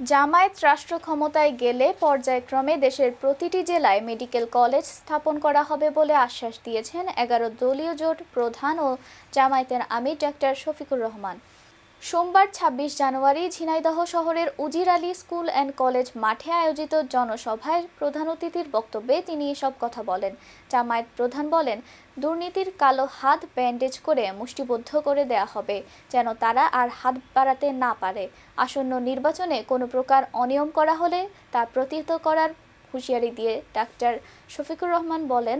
জামায়াত রাষ্ট্র ক্ষমতায় গেলে পর্যায়ক্রমে দেশের প্রতিটি জেলায় মেডিকেল কলেজ স্থাপন করা হবে বলে আশ্বাস দিয়েছেন এগারো দলীয় জোট প্রধান ও জামায়াতের আমির ডাক্তার শফিকুর রহমান। সোমবার ২৬ জানুয়ারি ঝিনাইদহ শহরের উজির আলী স্কুল অ্যান্ড কলেজ মাঠে আয়োজিত জনসভায় প্রধান অতিথির বক্তব্যে তিনি এসব কথা বলেন। জামায়াত প্রধান বলেন, দুর্নীতির কালো হাত ব্যান্ডেজ করে মুষ্টিবদ্ধ করে দেয়া হবে, যেন তারা আর হাত বাড়াতে না পারে। আসন্ন নির্বাচনে কোনো প্রকার অনিয়ম করা হলে তা প্রতিহত করার হুঁশিয়ারি দিয়ে ডাক্তার শফিকুর রহমান বলেন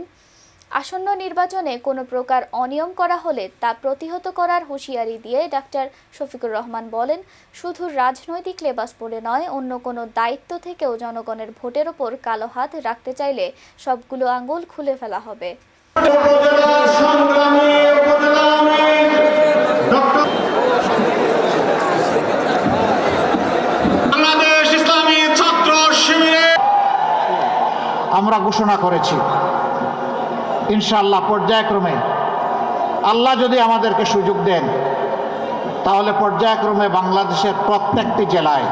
আসন্ন নির্বাচনে কোনো প্রকার অনিয়ম করা হলে তা প্রতিহত করার হুঁশিয়ারি দিয়ে ডাক্তার শফিকুর রহমান বলেন শুধু রাজনৈতিক লেবাস পরে নয় অন্য কোনো দায়িত্ব থেকেও জনগণের ভোটের ওপর কালো হাত রাখতে চাইলে সবগুলো আঙুল খুলে ফেলা হবে। আমরা ঘোষণা করেছি ইনশাআল্লাহ পর্যায়ক্রমে আল্লাহ যদি আমাদেরকে সুযোগ দেন, তাহলে পর্যায়ক্রমে বাংলাদেশের প্রত্যেকটি জেলায়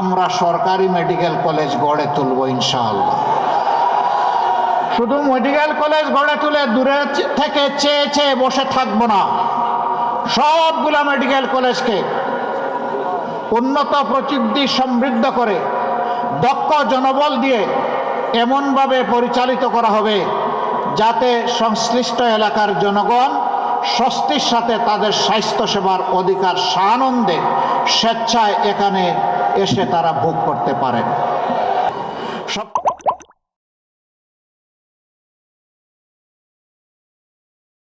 আমরা সরকারি মেডিকেল কলেজ গড়ে তুলব ইনশাআল্লাহ। শুধু মেডিকেল কলেজ গড়ে তুলে দূরে থেকে চেয়ে চেয়ে বসে থাকব না, সবগুলা মেডিকেল কলেজকে উন্নত প্রযুক্তি সমৃদ্ধ করে দক্ষ জনবল দিয়ে এমনভাবে পরিচালিত করা হবে যাতে সংশ্লিষ্ট এলাকার জনগণ স্বস্তির সাথে তাদের স্বাস্থ্যসেবার অধিকার সানন্দে স্বেচ্ছায় এখানে এসে তারা ভোগ করতে পারেন। সব